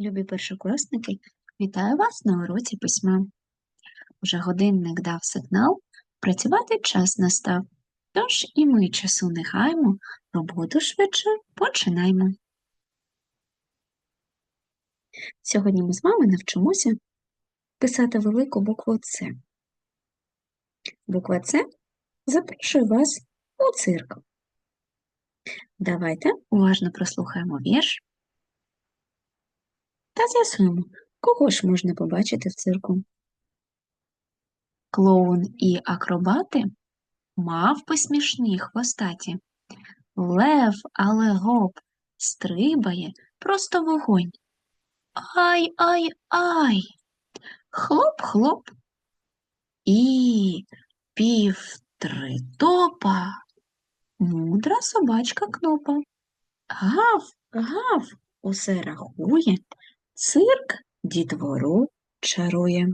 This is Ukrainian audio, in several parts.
Любі першокласники, вітаю вас на уроці письма. Уже годинник дав сигнал, працювати час настав. Тож і ми часу не гаємо, роботу швидше починаймо. Сьогодні ми з вами навчимося писати велику букву С. Буква С запрошує вас у цирк. Давайте уважно прослухаємо вірш та з'ясуємо, кого ж можна побачити в цирку. Клоун і акробати мавпи смішні хвостаті. Лев, але гоп, стрибає просто вогонь. Ай, ай, ай. Хлоп-хлоп. І півтри топа. Мудра собачка кнопа. Гав, гав, усе рахує, цирк дітвору чарує.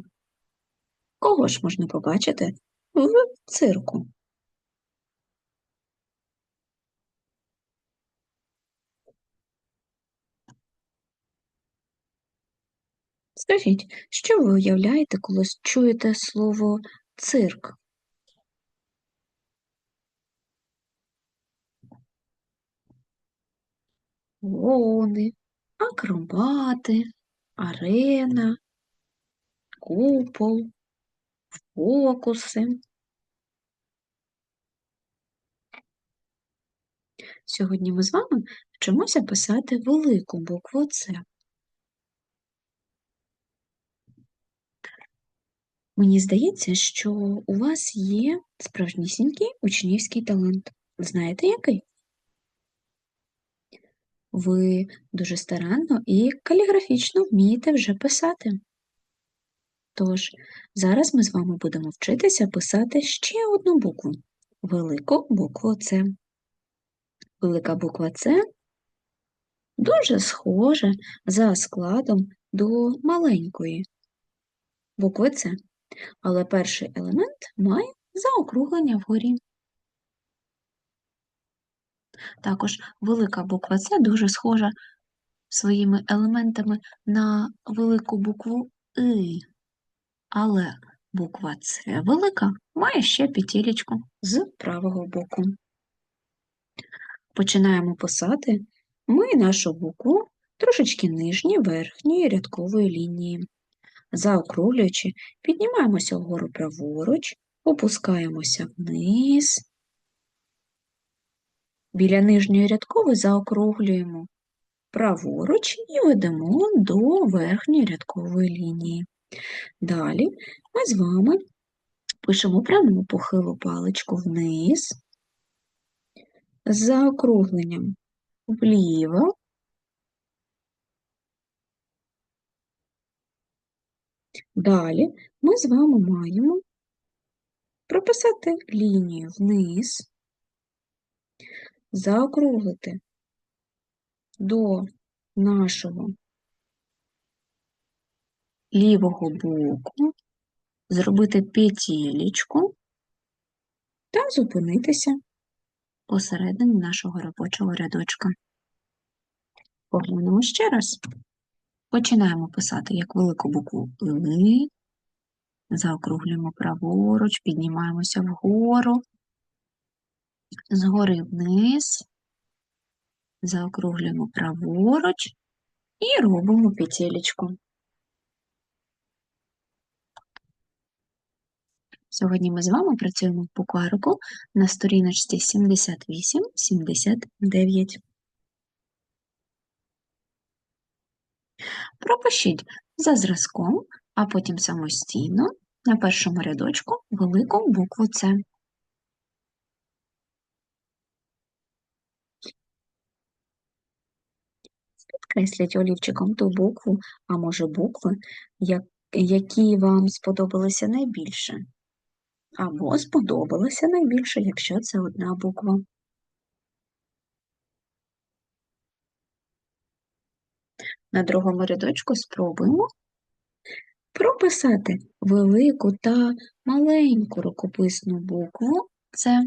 Кого ж можна побачити в цирку? Скажіть, що ви уявляєте, коли чуєте слово цирк? Клоуни, акробати, арена, купол, фокуси. Сьогодні ми з вами вчимося писати велику букву С. Мені здається, що у вас є справжнісінький учнівський талант. Знаєте який? Ви дуже старанно і каліграфічно вмієте вже писати. Тож, зараз ми з вами будемо вчитися писати ще одну букву велику букву С. Велика буква С дуже схожа за складом до маленької букви С, але перший елемент має заокруглення вгорі. Також велика буква С дуже схожа своїми елементами на велику букву И, але буква С велика має ще петелечку з правого боку. Починаємо писати ми нашу букву трошечки нижньої верхньої рядкової лінії. Заокруглюючи, піднімаємося вгору праворуч, опускаємося вниз. Біля нижньої рядкової заокруглюємо праворуч і ведемо до верхньої рядкової лінії. Далі ми з вами пишемо пряму похилу паличку вниз, з заокругленням вліво, Далі ми з вами маємо прописати лінію вниз, заокруглити до нашого лівого боку, зробити петелечку та зупинитися посередині нашого робочого рядочка. Поглянемо ще раз. Починаємо писати як велику букву И, заокруглюємо праворуч, піднімаємося вгору, згори вниз, заокруглюємо праворуч і робимо петелечку. Сьогодні ми з вами працюємо в букварику на сторіночці 78-79. Пропишіть за зразком, а потім самостійно на першому рядочку велику букву С. Підкресліть олівчиком ту букву, а може букви, які вам сподобалися найбільше. Або сподобалося найбільше, якщо це одна буква. На другому рядочку спробуємо прописати велику та маленьку рукописну букву С.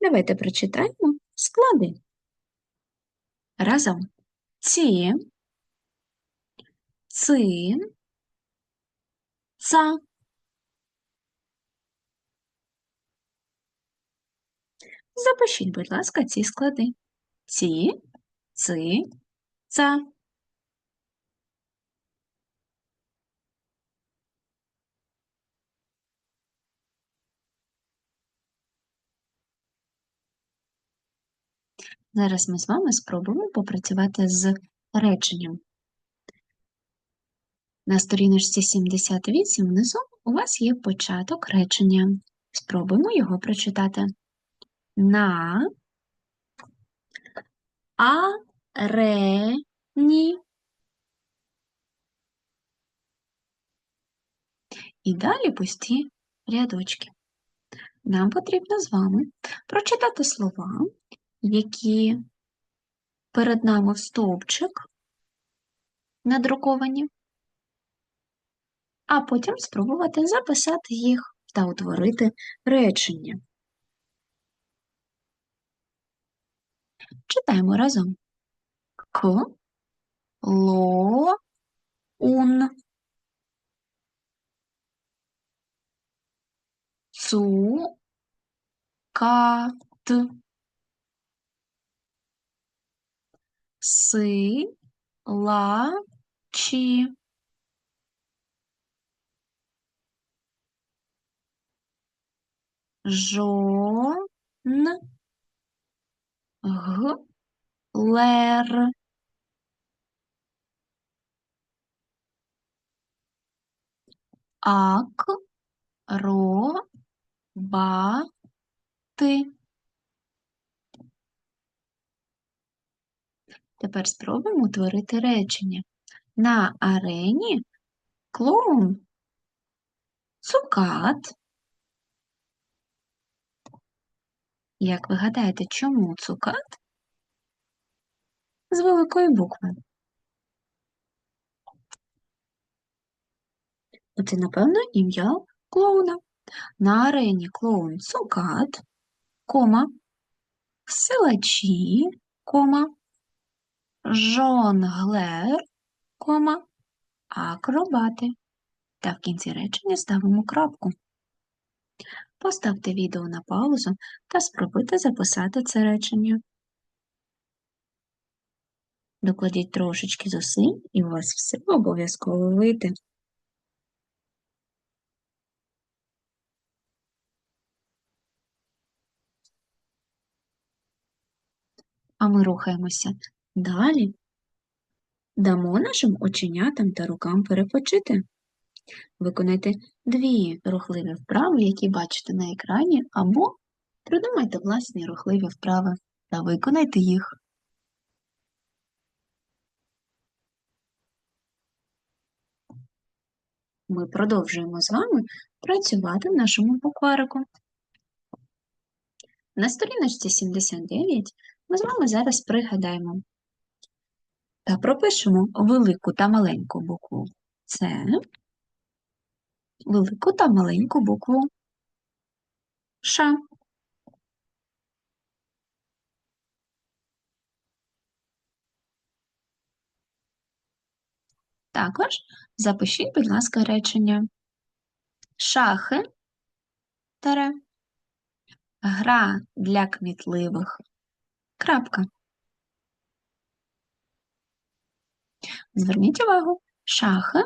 Давайте прочитаємо склади. Разом. Ці, ци, ца. Запишіть, будь ласка, ці склади. Ці, ци, ца. Зараз ми з вами спробуємо попрацювати з реченням. На сторіночці 78 внизу у вас є початок речення. Спробуємо його прочитати. На арені. І далі пусті рядочки. Нам потрібно з вами прочитати слова, які перед нами в стовпчик надруковані, а потім спробувати записати їх та утворити речення. Читаємо разом. К, ло, ун. Цу, ка. Си, ла, чі. Жон, г, лер. Ак, ро, ба, ти. Тепер спробуємо утворити речення. На арені клоун цукат. Як ви гадаєте, чому цукат? З великої букви. Це, напевно, ім'я клоуна. На арені клоун цукат, кома, силачі, кома, жонглер, кома, акробати. Та в кінці речення ставимо крапку. Поставте відео на паузу та спробуйте записати це речення. Докладіть трошечки зусиль, і у вас все обов'язково вийде. А ми рухаємося далі. Дамо нашим оченятам та рукам перепочити. Виконайте дві рухливі вправи, які бачите на екрані, або придумайте власні рухливі вправи та виконайте їх. Ми продовжуємо з вами працювати в нашому букварику. На сторіночці 79 ми з вами зараз пригадаємо та пропишемо велику та маленьку букву С, велику та маленьку букву Ш. Також запишіть, будь ласка, речення шахи тере, гра для кмітливих. Крапка. Зверніть увагу, шахи.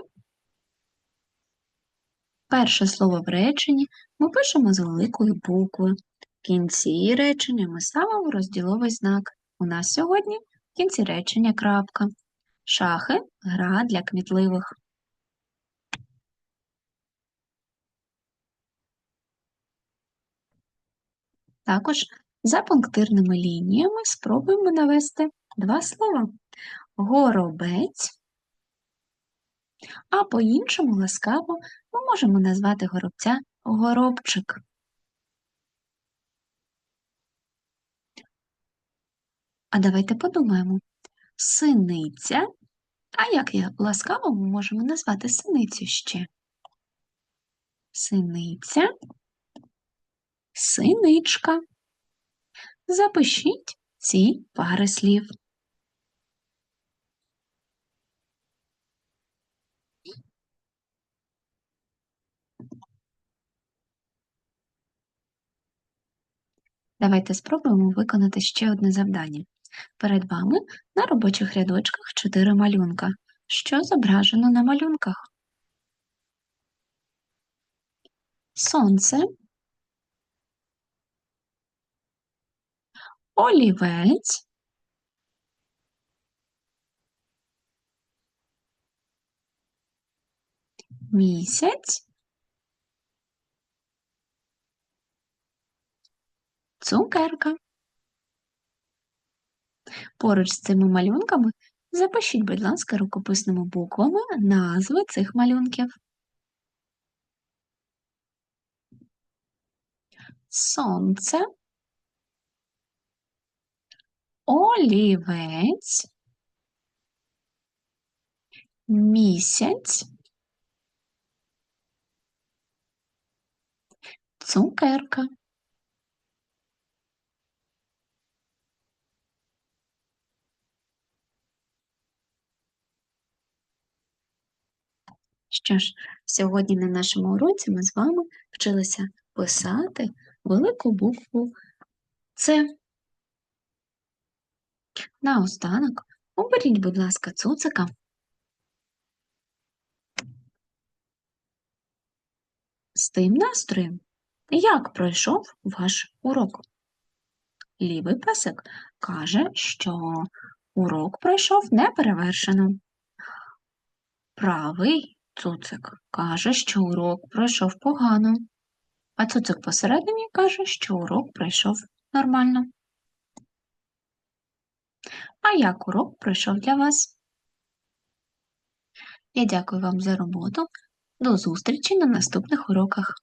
Перше слово в реченні ми пишемо з великої букви. В кінці речення ми ставимо розділовий знак. У нас сьогодні в кінці речення крапка. Шахи гра для кмітливих. Також за пунктирними лініями спробуємо навести два слова. Горобець, а по-іншому ласкаво ми можемо назвати горобця горобчик. А давайте подумаємо. Синиця. А як я ласкаво ми можемо назвати синицю ще? Синиця, синичка. запишіть ці пари слів. Давайте спробуємо виконати ще одне завдання. Перед вами на робочих рядочках чотири малюнка. Що зображено на малюнках? Сонце, олівець, місяць, цукерка. Поруч з цими малюнками запишіть, будь ласка, рукописними буквами назви цих малюнків. Сонце, олівець, місяць, цукерка. Що ж, сьогодні на нашому уроці ми з вами вчилися писати велику букву С. Наостанок оберіть, будь ласка, цуцика. З тим настроєм, як пройшов ваш урок? Лівий песик каже, що урок пройшов неперевершено. Правий цуцик каже, що урок пройшов погано, а цуцик посередині каже, що урок пройшов нормально. А як урок пройшов для вас? Я дякую вам за роботу. До зустрічі на наступних уроках.